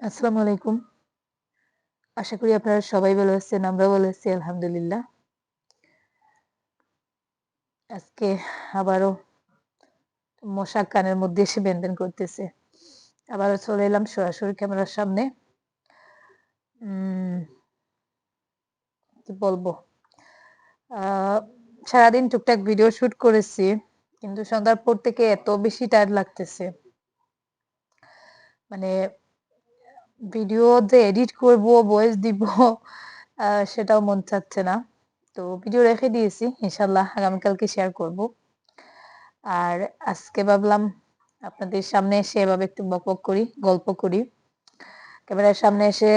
আসসালামু আলাইকুম। আশা করি আপনারা সবাই ভালো আছেন। আমরা ভালো আছি, আলহামদুলিল্লাহ। আজকে আবারও মশা কানের মধ্যে এসে বেন-বেন করতেছে। আবারও চলে এলাম সরাসরি ক্যামেরার সামনে। কি বলব? সারাদিন টুকটাক ভিডিও শুট করেছি। কিন্তু সন্ধ্যার পর থেকে এত বেশি টায়ার্ড লাগতেছে। মানে ভিডিও যে এডিট করব, ভয়েস দিব সেটাও মন চাচ্ছে না। তো ভিডিও রেখে দিয়েছি। ইনশাআল্লাহ আগামীকালকে শেয়ার করব। আর আজকে ভাবলাম আপনাদের সামনে এসে এভাবে একটু বকবক করি, গল্প করি। ক্যামেরার সামনে এসে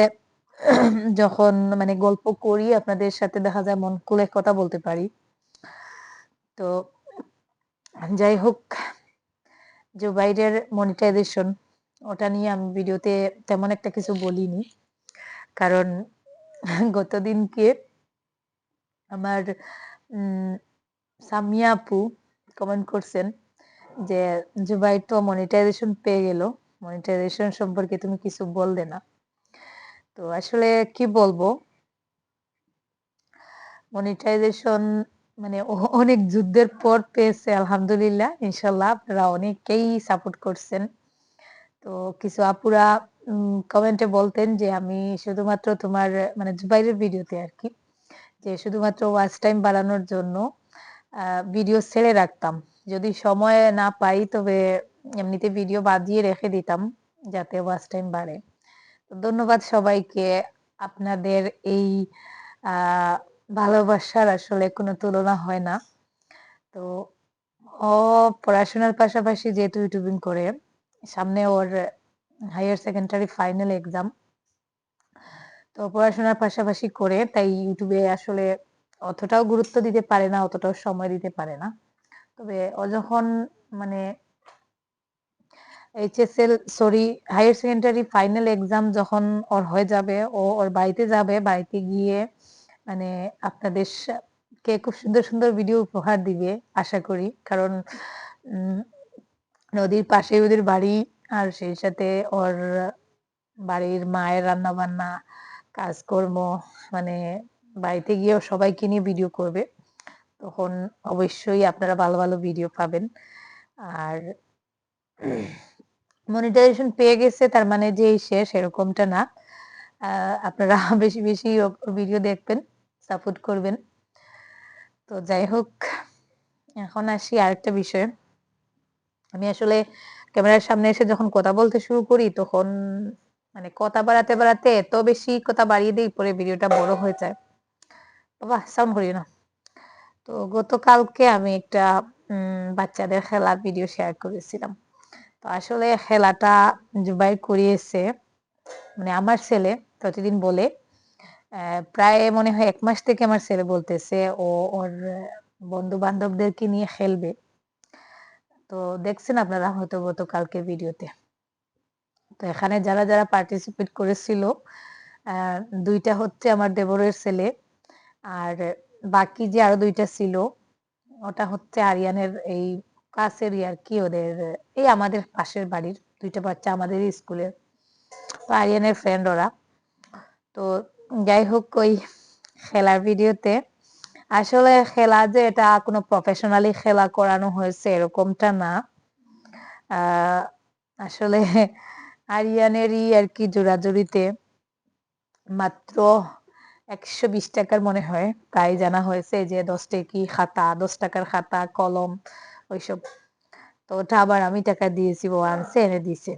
যখন মানে গল্প করি আপনাদের সাথে দেখা যায় মন খুলে কথা বলতে পারি। তো যাই হোক জুবাইরের মনিটাইজেশন ওটা নিয়ে আমি ভিডিওতে তেমন একটা কিছু বলিনি। কারণ গতদিনকে আমার সামিয়া আপু কমেন্ট করছেন যে, "জুবাইর তো মনিটাইজেশন পেয়ে গেল। মনিটাইজেশন সম্পর্কে তুমি কিছু বললে না।" তো আসলে কি বলব? মনিটাইজেশন মানে অনেক যুদ্ধের পর পেয়েছে আলহামদুলিল্লাহ। ইনশাল্লাহ আপনারা অনেকেই সাপোর্ট করছেন। তো কিছু আপুরা কমেন্টে বলতেন যে, "আমি শুধুমাত্র তোমার মানে জুবাইরের ভিডিওতে আরকি। যে শুধুমাত্র ওয়াচ টাইম বাড়ানোর জন্য ভিডিও ছেড়ে রাখতাম। যদি সময় না পাই তবে এমনিতে ভিডিও বাজিয়ে রেখে দিতাম যাতে ওয়াচ টাইম বাড়ে।" তো ধন্যবাদ সবাইকে। আপনাদের এই ভালোবাসার আসলে কোনো তুলনা হয় না। তো ও পড়াশোনার পাশাপাশি যেহেতু ইউটিউবিং করে, সামনে ওর হায়ার সেকেন্ডারি ফাইনাল এক্সাম। তো পড়াশোনার পাশাপাশি করে তাই ইউটিউবে আসলে অতটাও গুরুত্ব দিতে পারে না, অতটাও সময় দিতে পারে না। তবে ও যখন মানে HSL sorry higher secondary final exam যখন ওর হয়ে যাবে, ও ওর বাড়িতে যাবে। বাড়িতে গিয়ে মানে আপনাদের কে খুব সুন্দর, সুন্দর ভিডিও উপহার দিবে আশা করি। কারণ নদীর পাশেই ওদের বাড়ি। আর সেই সাথে ওর বাড়ির মায়ের রান্নাবান্না, কাজকর্ম মানে বাড়িতে গিয়েও সবাইকে নিয়ে ভিডিও করবে। তখন অবশ্যই আপনারা ভালো, ভালো ভিডিও পাবেন। আর মনিটাইজেশন পেয়ে গেছে তার মানে যে শেষ এরকমটা না। আপনারা বেশি, বেশি ভিডিও দেখবেন, সাপোর্ট করবেন। তো যাই হোক এখন আসি আরেকটা বিষয়ে। আমি আসলে ক্যামেরার সামনে এসে যখন কথা বলতে শুরু করি তখন মানে কথা বাড়াতে, বাড়াতে এত বেশি কথা বাড়িয়ে দেই পরে ভিডিওটা বড় হয়ে যায়। বাবা সাউন্ড করি না। তো গতকালকে আমি একটা বাচ্চাদের খেলার ভিডিও শেয়ার করেছিলাম। তো আসলে খেলাটা জুবাই করিয়েছে। মানে আমার ছেলে প্রতিদিন বলে। প্রায় মনে হয় এক মাস থেকে আমার ছেলে বলতেছে ও ওর বন্ধু-বান্ধবদেরকে নিয়ে খেলবে। তো দেখছেন আপনারা হয়তো গতকালকের ভিডিওতে। তো এখানে যারা, যারা পার্টিসিপেট করেছিল ২ হচ্ছে আমার দেবরের ছেলে। আর বাকি যে আরও দুইটা ছিল ওটা হচ্ছে আরিয়ানের এই কাছেরই আরকি ওদের এই আমাদের পাশের বাড়ির দুইটা বাচ্চা আমাদেরই স্কুলের। তো আরিয়ানের ফ্রেন্ড ওরা। তো যাই হোক ওই খেলার ভিডিওতে আসলে খেলা যে এটা কোনো প্রফেশনালি খেলা করানো হয়েছে এরকমটা না। আসলে আরিয়ানেরই আরকি জোরাজুরিতে মাত্র ৳১২০ মনে হয় প্রাইজ জানা হয়েছে যে ১০ টেকি খাতা, ৳১০ খাতা, কলম ওইসব। তো ওটা আবার আমি টাকা দিয়েছি ও আনছে এনে দিছে।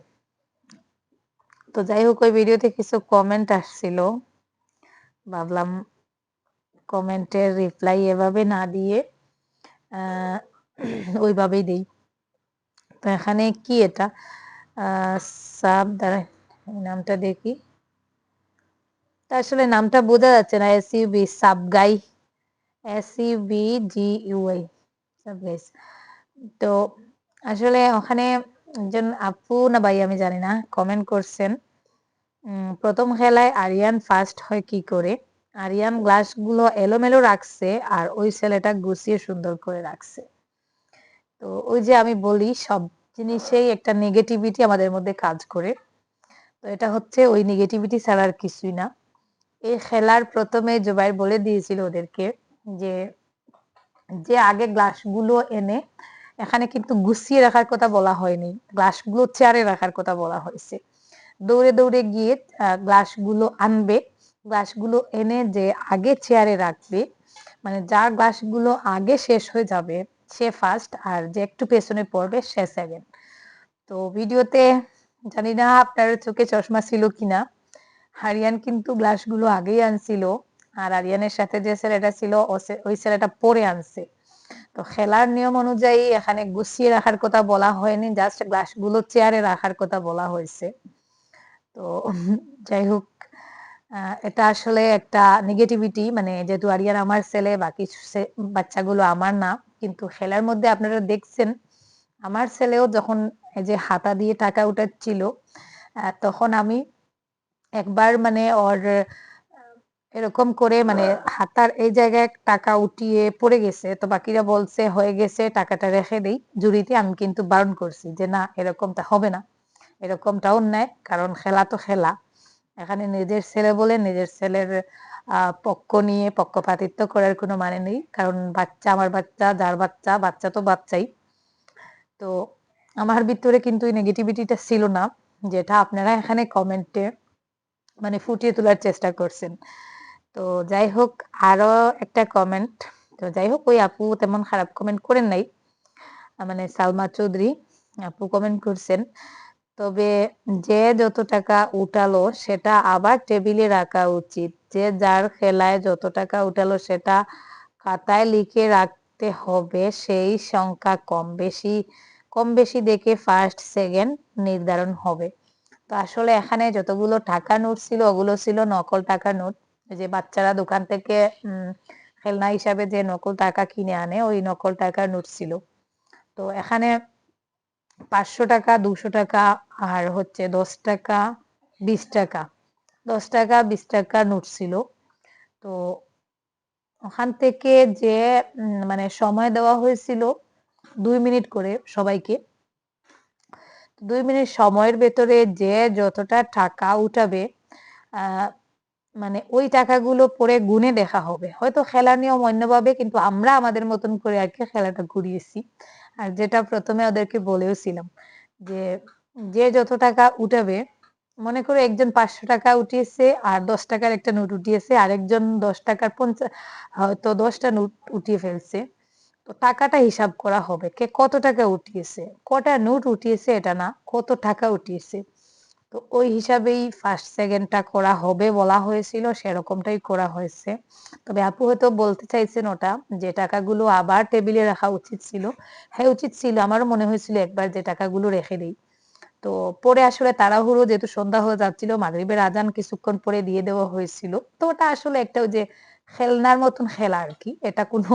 তো যাই হোক ওই ভিডিওতে কিছু কমেন্ট আসছিল। ভাবলাম কমেন্টের রিপ্লাই এভাবে না দিয়ে ওইভাবেই দেই। তো এখানে কি এটা? সাব দাঁড়ান নামটা দেখি। তা আসলে নামটা বোঝা যাচ্ছে না। S U B subguy S U B G U I subguys. তো আসলে ওখানে একজন আপু না ভাই আমি জানি না কমেন্ট করছেন। প্রথম খেলায় আরিয়ান ফার্স্ট হয় কি করে? আরিয়ান গ্লাসগুলো এলোমেলো রাখছে আর ওই ছেলেটা গুছিয়ে সুন্দর করে রাখছে। তো ওই যে আমি বলি, সব জিনিসেই একটা নেগেটিভিটি আমাদের মধ্যে কাজ করে। তো এটা হচ্ছে ওই নেগেটিভিটি ছাড়ার কিছুই না এই খেলার প্রথমে জুবাইর বলে দিয়েছিল ওদেরকে যে যে আগে গ্লাসগুলো এনে এখানে কিন্তু গুছিয়ে রাখার কথা বলা হয়নি, গ্লাসগুলো চেয়ারে রাখার কথা বলা হয়েছে দৌড়ে দৌড়ে গিয়ে গ্লাসগুলো আনবে গ্লাসগুলো এনে যে আগে চেয়ারে রাখবে মানে যার গ্লাসগুলো আগে শেষ হয়ে যাবে, সে ফার্স্ট আর যে একটু পেছনে পড়বে, সে সেকেন্ড তো ভিডিওতে জানি না আপনার চোখে চশমা ছিল কিনা, হারিয়ান কিন্তু গ্লাসগুলো আগেই আনছিল আর আরিয়ানের সাথে যে ছেলেটা ছিল ওই ছেলেটা পরে আনছে। তো খেলার নিয়ম অনুযায়ী এখানে গুছিয়ে রাখার কথা বলা হয়নি জাস্ট গ্লাসগুলো চেয়ারে রাখার কথা বলা হয়েছে। তো যাই হোক এটা আসলে একটা নেগেটিভিটি মানে যেহেতু আরিয়ান আমার ছেলে, বাকি বাচ্চাগুলো আমার না, কিন্তু খেলার মধ্যে আপনারা দেখছেন, আমার ছেলেও যখন এই যে হাতা দিয়ে টাকা উঠাচ্ছিল তখন আমি একবার মানে ওর এরকম করে মানে হাতার এই জায়গায় টাকা উঠিয়ে পড়ে গেছে, তো বাকিরা বলছে, হয়ে গেছে, টাকাটা রেখে দেই। জুড়িতে আমি কিন্তু বারণ করছি যে, না, এরকমটা হবে না। এরকমটা অন্যায় কারণ খেলা তো খেলা। এখানে নিজের ছেলে বলে নিজের ছেলের পক্ষ নিয়ে পক্ষপাতিত্ব করার কোনো মানে নেই। কারণ বাচ্চা আমার বাচ্চা, যার বাচ্চা বাচ্চা তো বাচ্চাই। তো আমার ভিতরে কিন্তু নেগেটিভিটিটা ছিল না, যেটা আপনারা এখানে কমেন্টে মানে ফুটিয়ে তোলার চেষ্টা করছেন। তো যাই হোক, আরও একটা কমেন্ট তো যাই হোক, ওই আপু তেমন খারাপ কমেন্ট করেন নাই। মানে সালমা চৌধুরী আপু কমেন্ট করছেন। তবে যে যত টাকা উঠালো সেটা আবার টেবিলে রাখা উচিত। যে যার খেলায় যত টাকা উঠালো সেটা খাতায় লিখে রাখতে হবে, সেই সংখ্যা কম বেশি কম বেশি দেখে ফার্স্ট সেকেন্ড নির্ধারণ হবে। তো আসলে এখানে যতগুলো টাকা নোট ছিল, ওগুলো ছিল নকল টাকা নোট। যে বাচ্চারা দোকান থেকে খেলনা হিসাবে যে নকল টাকা কিনে আনে, ওই নকল টাকার নোট ছিল। তো এখানে পাঁচশো টাকা, দুশো টাকা আর হচ্ছে দশ টাকা, বিশ টাকা। দশ টাকা, বিশ টাকা নোট ছিল। তো ওখান থেকে যে মানে সময় দেওয়া হয়েছিল দুই মিনিট করে সবাইকে। দুই মিনিট সময়ের ভেতরে যে যতটা টাকা উঠাবে মানে ওই টাকাগুলো পরে গুনে দেখা হবে। হয়তো খেলার নিয়ম অন্যভাবে, কিন্তু আমরা আমাদের মতন করে আর কি খেলাটা ঘুরিয়েছি। আর যেটা প্রথমে ওদেরকে বলেওছিলাম যে যে যত টাকা উঠাবে, মনে করো একজন পাঁচশো টাকা উঠিয়েছে আর দশ টাকার একটা নোট উঠিয়েছে, আরেকজন দশ টাকার পঞ্চাশ হয়তো দশটা নোট উঠিয়ে ফেলছে, তো টাকাটা হিসাব করা হবে কে কত টাকা উঠিয়েছে, কটা নোট উঠিয়েছে এটা না, কত টাকা উঠিয়েছে। তো ওই হিসাবেই ফার্স্ট সেকেন্ডটা করা হবে বলা হয়েছিল, সেরকমটাই করা হয়েছে। তবে আপু হয়তো বলতে চাইছেন ওটা, যে টাকাগুলো আবার টেবিলে রাখা উচিত ছিল। হ্যাঁ উচিত ছিল। আমারও মনে হয়েছিল একবার যে টাকাগুলো রেখে দিই। তো পরে আসলে তাড়াহুড়ো, যেহেতু সন্ধ্যা হয়ে যাচ্ছিল, মাগরিবের আজান কিছুক্ষণ পরে দিয়ে দেওয়া হয়েছিল। তো ওটা আসলে একটা যে খেলনার মতন খেলা আর কি। এটা কোনো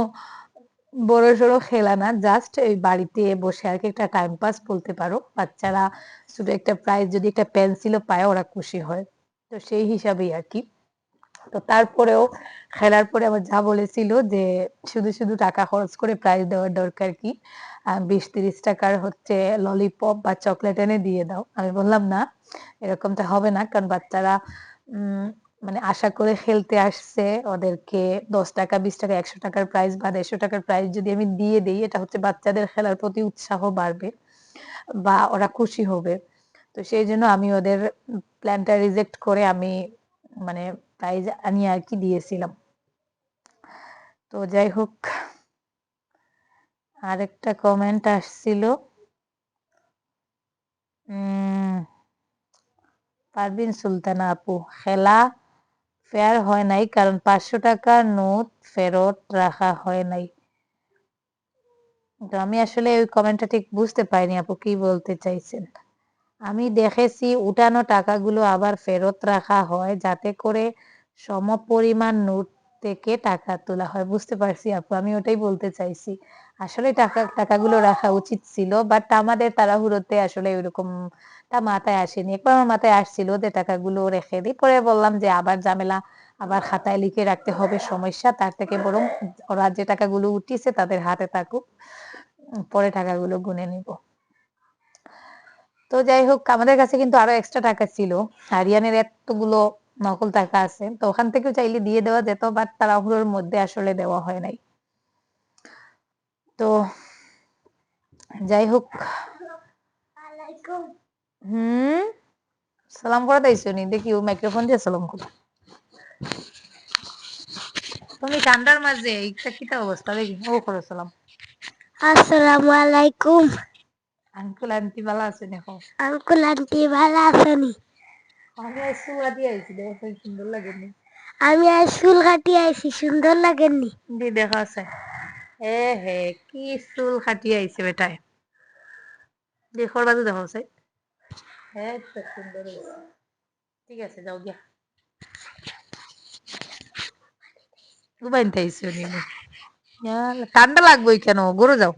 বড় সড়ো খেলা না জাস্ট এই বাড়িতে বসে আর কি একটা টাইম পাস বলতে পারো। বাচ্চারা শুধু একটা প্রাইজ যদি একটা পেন্সিলও পায়, ওরা খুশি হয়। তো সেই হিসাবেই আর কি। তো তারপরেও খেলার পরে আবার যা বলেছিল যে, শুধু শুধু টাকা খরচ করে প্রাইজ দেওয়ার দরকার কি? বিশ তিরিশ টাকার হচ্ছে ললিপপ বা চকলেট এনে দিয়ে দাও। আমি বললাম, না, এরকমটা হবে না। কারণ বাচ্চারা মানে আশা করে খেলতে আসছে, ওদেরকে দশ টাকা, বিশ টাকা, একশো টাকার প্রাইস বা দেড়শো টাকার প্রাইস যদি আমি দিয়ে দিই, এটা হচ্ছে বাচ্চাদের খেলার প্রতি উৎসাহ বাড়বে বা ওরা খুশি হবে। তো সেই জন্য আমি ওদের প্ল্যানটা রিজেক্ট করে আমি মানে প্রাইজ আনিয়ে আর কি দিয়েছিলাম। তো যাই হোক, আরেকটা কমেন্ট আসছিল। পারবিন সুলতানা আপু, খেলা ফেয়ার হয় নাই, কারণ পাঁচশো টাকার নোট ফেরত রাখা হয় নাই। তো আমি আসলে ওই কমেন্টটা ঠিক বুঝতে পারিনি, আপু, কি বলতে চাইছেন? আমি দেখেছি উঠানো টাকাগুলো আবার ফেরত রাখা হয়, যাতে করে সম পরিমাণ নোট থেকে টাকা তোলা হয়। বুঝতে পারছি, আপু, আমি ওটাই বলতে চাইছি। আসলে টাকা, টাকাগুলো রাখা উচিত ছিল বাট আমাদের তাড়াহুড়োতে আসলে ওইরকম তা মাথায় আসেনি, একবার আমার মাথায় আসছিল যে টাকাগুলো রেখে দিই, পরে বললাম যে আবার ঝামেলা আবার খাতায় লিখে রাখতে হবে, সমস্যা, তার থেকে বরং ওরা যে টাকাগুলো উঠিয়েছে তাদের হাতে থাকুক, পরে টাকাগুলো গুনে নিব। তো যাই হোক, আমাদের কাছে কিন্তু আরও এক্সট্রা টাকা ছিল, হারিয়ানের এতগুলো নকল টাকা আছে, তো ওখান থেকেও চাইলে দিয়ে দেওয়া যেত বাট তাড়াহুড়োর মধ্যে আসলে দেওয়া হয় নাই। তো যাই হোক। হুম? সালাম করে দিয়েছ নি? দেখি ও মাইক্রোফোন দিয়ে সালাম করো। তুমি ঠান্ডার মাঝে এইটা কিটা অবস্থা? দেখি ও করো সালাম। আসসালামু আলাইকুম। আঙ্কুল আন্টি ভালো আছে দেখো আঙ্কুল আন্টি ভালো আছেনি আমি আজ সুরা দিয়ে আইছি দেখো সুন্দর লাগে নি আমি আজ চুল কাটিয়ে আইছি সুন্দর লাগেনি। দি দেখা আছে। এ হে কি চুল কাটিয়ে আইছে বেটায়। দেখর বাজু দেখো আছে হ্যাঁ সুন্দর ঠিক আছে, যাও গিয়া। ঠান্ডা লাগবেই কেন? গরু যাও।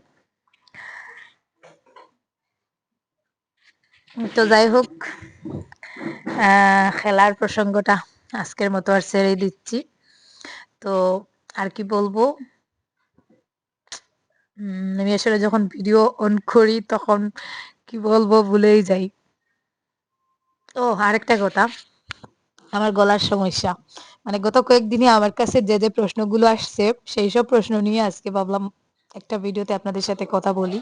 তো যাই হোক খেলার প্রসঙ্গটা আজকের মতো আর ছেড়ে দিচ্ছি। তো আর কি বলব? আমি আসলে যখন ভিডিও অন করি, তখন কি বলব, ভুলেই যাই। ও, আরেকটা কথা। আমার গলার সমস্যা। মানে গত কয়েকদিনে আমার কাছে যে যে প্রশ্নগুলো আসছে, সেই সব প্রশ্ন নিয়ে আজকে ভাবলাম একটা ভিডিওতে আপনাদের সাথে কথা বলি।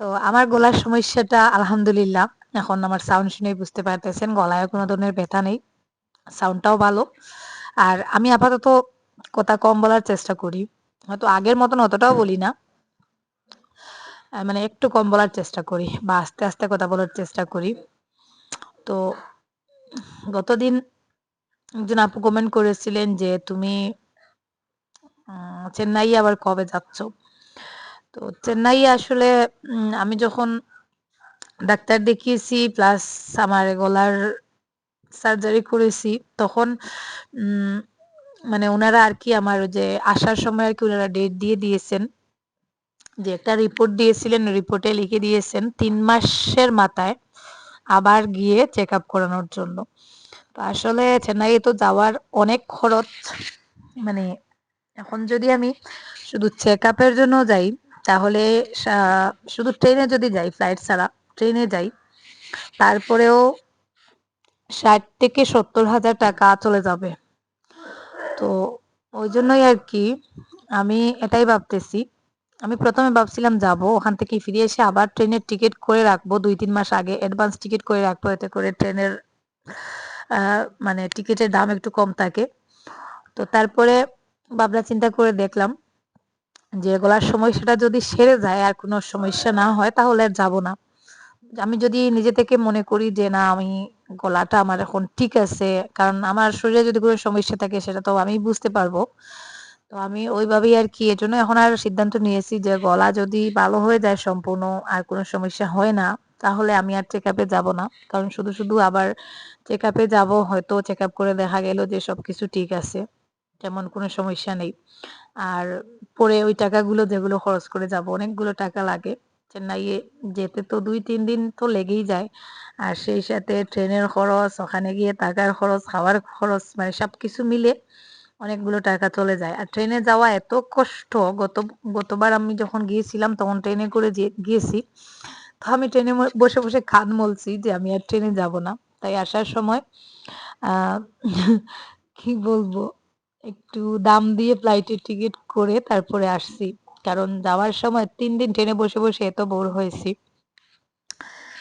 তো আমার গলার সমস্যাটা আলহামদুলিল্লাহ, এখন আমার সাউন্ড শুনেই বুঝতে পারতেছেন গলায় কোনো ধরনের ব্যথা নেই, সাউন্ডটাও ভালো। আর আমি আপাতত কথা কম বলার চেষ্টা করি। হয়তো আগের মতন অতটাও বলি না। মানে একটু কম বলার চেষ্টা করি বা আস্তে আস্তে কথা বলার চেষ্টা করি। তো গতদিন একজন আপু কমেন্ট করেছিলেন যে তুমি চেন্নাই আবার কবে যাচ্ছ? তো চেন্নাই আসলে আমি যখন ডাক্তার দেখিয়েছি প্লাস আমার গলার সার্জারি করেছি, তখন মানে ওনারা আর কি আমার যে আসার সময় আর কি ওনারা ডেট দিয়ে দিয়েছেন। যে একটা রিপোর্ট দিয়েছিলেন রিপোর্টে লিখে দিয়েছেন, তিন মাসের মাথায়। আবার গিয়ে চেক আপ করানোর জন্য। তো আসলে চেন্নাইয়ে তো যাওয়ার অনেক খরচ। মানে এখন যদি আমি শুধু চেক আপের জন্য যাই, তাহলে শুধু ট্রেনে যদি যাই ফ্লাইট ছাড়া ট্রেনে যাই, তারপরেও ষাট থেকে সত্তর হাজার টাকা চলে যাবে। তো ওই জন্যই আর কি আমি এটাই ভাবতেছি। আমি প্রথমে ভাবছিলাম যাব, ওখান থেকে ফিরে এসে আবার ট্রেনের টিকিট করে রাখব, দুই তিন মাস আগে অ্যাডভান্স টিকিট করে রাখব, এতে করে ট্রেনের মানে টিকিটের দাম একটু কম থাকে। তো তারপরে ভাবনা চিন্তা করে দেখলাম যে গলার সমস্যাটা যদি সেরে যায় আর কোনো সমস্যা না হয়, তাহলে আর যাব না। আমি যদি নিজে থেকে মনে করি যে না, আমি গলাটা আমার এখন ঠিক আছে, কারণ আমার শরীরে যদি কোনো সমস্যা থাকে সেটা তো আমি বুঝতে পারব। তো আমি ওইভাবেই আর কি, এজন্য এখন আর সিদ্ধান্ত নিয়েছি যে গলা যদি ভালো হয়ে যায় সম্পূর্ণ আর কোনো সমস্যা হয় না, তাহলে আমি আর চেক আপে যাব না। কারণ শুধু শুধু আবার চেক আপে যাব, হয়তো চেক আপ করে দেখা গেল যে সবকিছু ঠিক আছে, তেমন কোনো সমস্যা নেই। আর পরে ওই টাকাগুলো যেগুলো খরচ করে যাব, অনেকগুলো টাকা লাগে। চেন্নাইয়ে যেতে তো দুই, তিন দিন তো লেগেই যায়। আর সেই সাথে ট্রেনের খরচ, ওখানে গিয়ে থাকার খরচ, খাওয়ার খরচ মানে সবকিছু মিলে অনেকগুলো টাকা চলে যায়। আর ট্রেনে যাওয়া এত কষ্ট, গত, গতবার আমি যখন গিয়েছিলাম তখন ট্রেনে করে গিয়েছি, তো আমি ট্রেনে বসে বসে খান মলছি যে আমি আর ট্রেনে যাব না। তাই আসার সময় কি বলব, একটু দাম দিয়ে ফ্লাইটের টিকিট করে তারপরে আসছি। কারণ যাওয়ার সময় তিন দিন ট্রেনে বসে বসে এত বোর হয়েছি।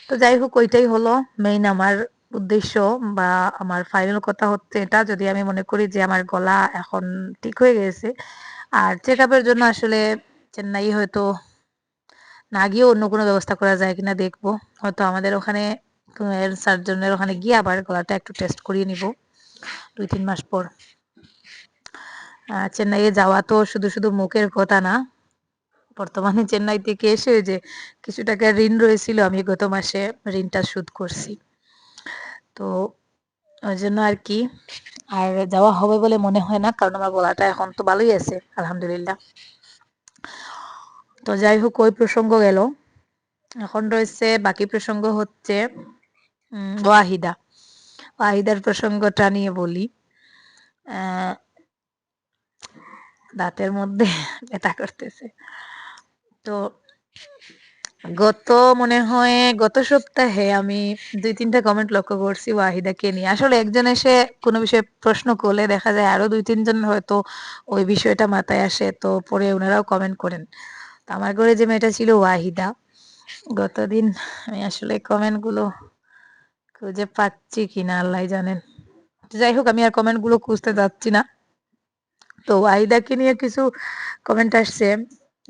তো যাই হোক, ওইটাই হলো মেইন আমার উদ্দেশ্য বা আমার ফাইনাল কথা হচ্ছে এটা, যদি আমি মনে করি যে আমার গলা এখন ঠিক হয়ে গেছে। আর চেক আপের জন্য আসলে চেন্নাই হয়তো না গিয়েও অন্য কোনো ব্যবস্থা করা যায় কিনা দেখব। হয়তো আমাদের ওখানে সার্জনের ওখানে গিয়ে আবার গলাটা একটু টেস্ট করিয়ে নিব দুই, তিন মাস পর। চেন্নাইয়ে যাওয়া তো শুধু শুধু মুখের কথা না। বর্তমানে চেন্নাই থেকে এসে যে কিছু টাকা ঋণ রয়েছিল, আমি গত মাসে ঋণটা শোধ করছি। তো ওই জন্য আর কি আর যাওয়া হবে বলে মনে হয় না, কারণ আমার গলাটা এখন তো ভালোই আছে, আলহামদুলিল্লাহ। তো যাই হোক, ওই প্রসঙ্গ গেল। এখন রয়েছে বাকি প্রসঙ্গ হচ্ছে ওয়াহিদা। ওয়াহিদার প্রসঙ্গটা নিয়ে বলি। দাঁতের মধ্যে ব্যথা করতেছে। তো গত মনে হয় গত সপ্তাহে আমি দুই তিনটা কমেন্ট লক্ষ্য করছি ওয়াহিদাকে নিয়ে। আসলে একজন এসে কোনো বিষয়ে প্রশ্ন করলে দেখা যায় আরও দুই তিনজন হয়তো ওই বিষয়টা মাথায় আসে, তো পরে ওনারাও কমেন্ট করেন। তো আমার ঘরে যে মেয়েটা ছিল ওয়াহিদা, গতদিন আমি আসলে কমেন্টগুলো খুঁজে পাচ্ছি কিনা আল্লাহ জানেন। যাই হোক, আমি আর কমেন্টগুলো খুঁজতে যাচ্ছি না। তো ওয়াহিদাকে নিয়ে কিছু কমেন্ট আসছে।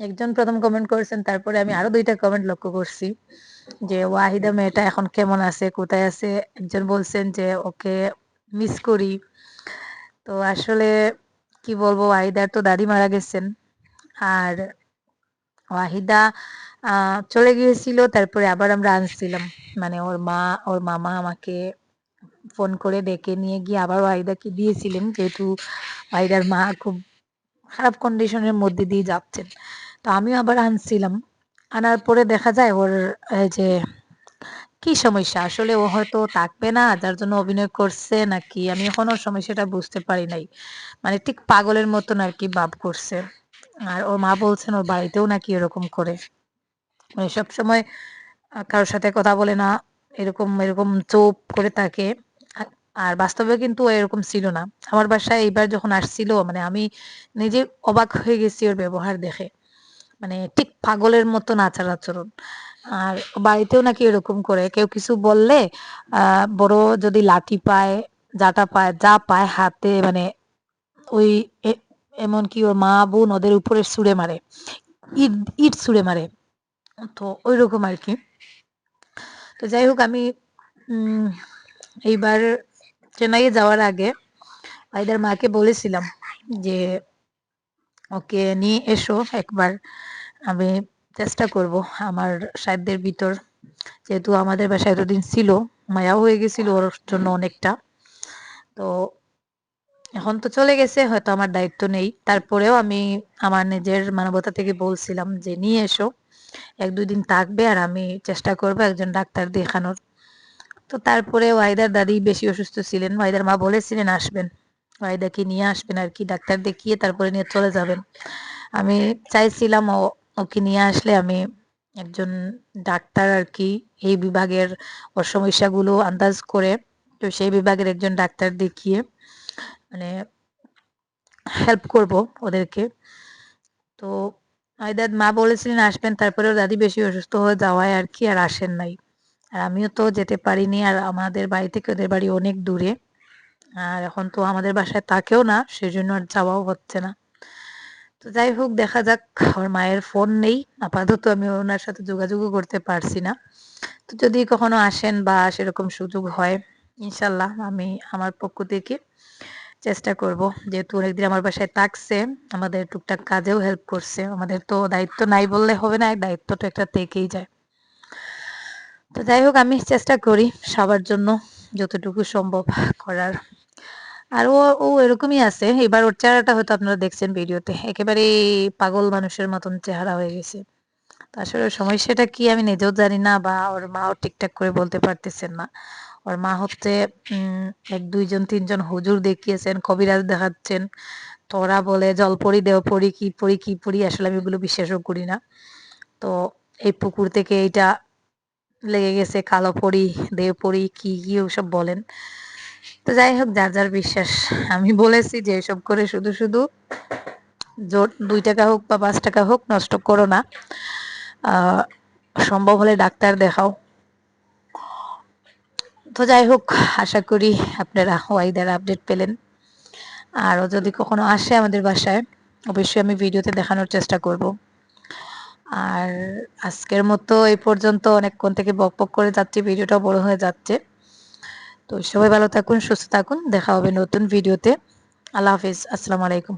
একজন প্রথম কমেন্ট করেছেন, তারপরে আমি আরও দুইটা কমেন্ট লক্ষ্য করছি, যে ওয়াহিদা মেয়েটা এখন কেমন আছে, কোথায় আছে? একজন বলছেন যে ওকে মিস করি। তো আসলে কি বলব, ওয়াহিদার তো দাদি মারা গেছেন। আর ওয়াহিদা চলে গিয়েছিল, তারপরে আবার আমরা আনছিলাম। মানে ওর মা, ওর মামা আমাকে ফোন করে ডেকে নিয়ে গিয়ে আবার ওয়াহিদাকে দিয়েছিলেন, যেহেতু ওয়াহিদার মা খুব খারাপ কন্ডিশনের মধ্যে দিয়ে যাচ্ছেন। তো আমিও আবার আনছিলাম। আনার পরে দেখা যায় ওর এই যে কি সমস্যা? আসলে ও হয়তো থাকবে না যার জন্য অভিনয় করছে নাকি? আমি এখন সমস্যাটা বুঝতে পারি নাই। মানে ঠিক পাগলের মতন আর কি ভাব করছে। আর ওর মা বলছেন ওর বাড়িতেও নাকি এরকম করে। মানে সবসময় আহ, কারোর সাথে কথা বলে না এরকম এরকম চুপ করে থাকে। আর বাস্তবে কিন্তু এরকম ছিল না। আমার বাসায় এইবার যখন আসছিল মানে আমি নিজে অবাক হয়ে গেছি ওর ব্যবহার দেখে। মানে ঠিক পাগলের মতন আচার আচরণ। আর বাড়িতেও নাকি এরকম করে। কেউ কিছু বললে বড় যদি লাঠি পায় যাটা পায়, যা পায় হাতে মানে ওই এমনকি ওর মা বোন ওদের উপরে ছুঁড়ে মারে। ইট ইট ছুঁড়ে মারে। তো ওই রকম আর কি। তো যাই হোক, আমি এইবার চেন্নাইয়ে যাওয়ার আগে ভাইদের মাকে বলেছিলাম যে ওকে নিয়ে এসো একবার। আমি চেষ্টা করব আমার সাধ্যের ভিতর। যেহেতু আমাদের বাসায় এতদিন ছিল, মায়াও হয়ে গেছিল ওর জন্য অনেকটা। তো এখন তো চলে গেছে, হয়তো আমার দায়িত্ব নেই। তারপরেও আমি আমার নিজের মানবতা থেকে বলছিলাম যে, নিয়ে এসো। এক দুই দিন থাকবে আর আমি চেষ্টা করব একজন ডাক্তার দেখানোর। তো তারপরে ওয়াহিদার দাদি বেশি অসুস্থ ছিলেন। ওয়াহিদার মা বলেছিলেন, আসবেন। ওয়াহিদাকে নিয়ে আসবেন আর কি, ডাক্তার দেখিয়ে তারপরে নিয়ে চলে যাবেন। আমি চাইছিলাম ও, ওকে নিয়ে আসলে আমি একজন ডাক্তার আর কি, এই বিভাগের ওর সমস্যাগুলো আন্দাজ করে, তো সেই বিভাগের একজন ডাক্তার দেখিয়ে মানে হেল্প করব ওদেরকে। তো আইদার মা বলেছিলেন, আসবেন। তারপরে দাদি বেশি অসুস্থ হয়ে যাওয়ায় আর কি আর আসেন নাই। আর আমিও তো যেতে পারিনি, আর আমাদের বাড়ি থেকে ওদের বাড়ি অনেক দূরে। আর এখন তো আমাদের বাসায় তাকেও না, সেজন্য আর যাওয়াও হচ্ছে না। তো যাই হোক, দেখা যাক, আমার মায়ের ফোন নেই। আপাতত আমি ওনার সাথে যোগাযোগও করতে পারছি না। তো যদি কখনো আসেন বা সেরকম সুযোগ হয়, ইনশাল্লাহ আমি আমার পক্ষ থেকে চেষ্টা করব। যেহেতু অনেকদিন আমার বাসায় থাকছে, আমাদের টুকটাক কাজেও হেল্প করছে। আমাদের তো দায়িত্ব নাই বললে হবে না, দায়িত্ব তো একটা থেকেই যায়। তো যাই হোক, আমি চেষ্টা করি সবার জন্য যতটুকু সম্ভব করার। আর ও ও এরকমই আছে। এবার ওর চেহারাটা হয়তো আপনারা দেখছেন ভিডিওতে। একেবারে পাগল মানুষের মতন চেহারা হয়ে গেছে। আসলে সমস্যাটা কি আমি নিজেও জানি না বা ওর মাও ঠিকঠাক করে বলতে পারতেছেন না। ওর মা হচ্ছে এক, দুইজন, তিনজন হুজুর দেখিয়েছেন, কবিরাজ দেখাচ্ছেন। তো ওরা বলে জলপরি দেও পরি কি পরি কি পরি আসলে আমি এগুলো বিশ্বাসও করি না। তো এই পুকুর থেকে এইটা লেগে গেছে, কালো পরি দেও পরি কি কি ওসব বলেন। তো যাই হোক যার যার বিশ্বাস। আমি বলেছি যে এসব করে শুধু শুধু জোর দুই টাকা হোক বা পাঁচ টাকা হোক, নষ্ট করো না। সম্ভব হলে ডাক্তার দেখাও। তো যাই হোক আশা করি আপনারা ওয়াইদার আপডেট পেলেন। আরও যদি কখনো আসে আমাদের বাসায়, অবশ্যই আমি ভিডিওতে দেখানোর চেষ্টা করব। আর আজকের মতো এই পর্যন্ত। অনেকক্ষণ থেকে বক বক করে যাচ্ছে ভিডিওটাও বড় হয়ে যাচ্ছে। তো সবাই ভালো থাকুন সুস্থ থাকুন। দেখা হবে নতুন ভিডিওতে। আল্লাহ হাফিজ। আসসালামু আলাইকুম।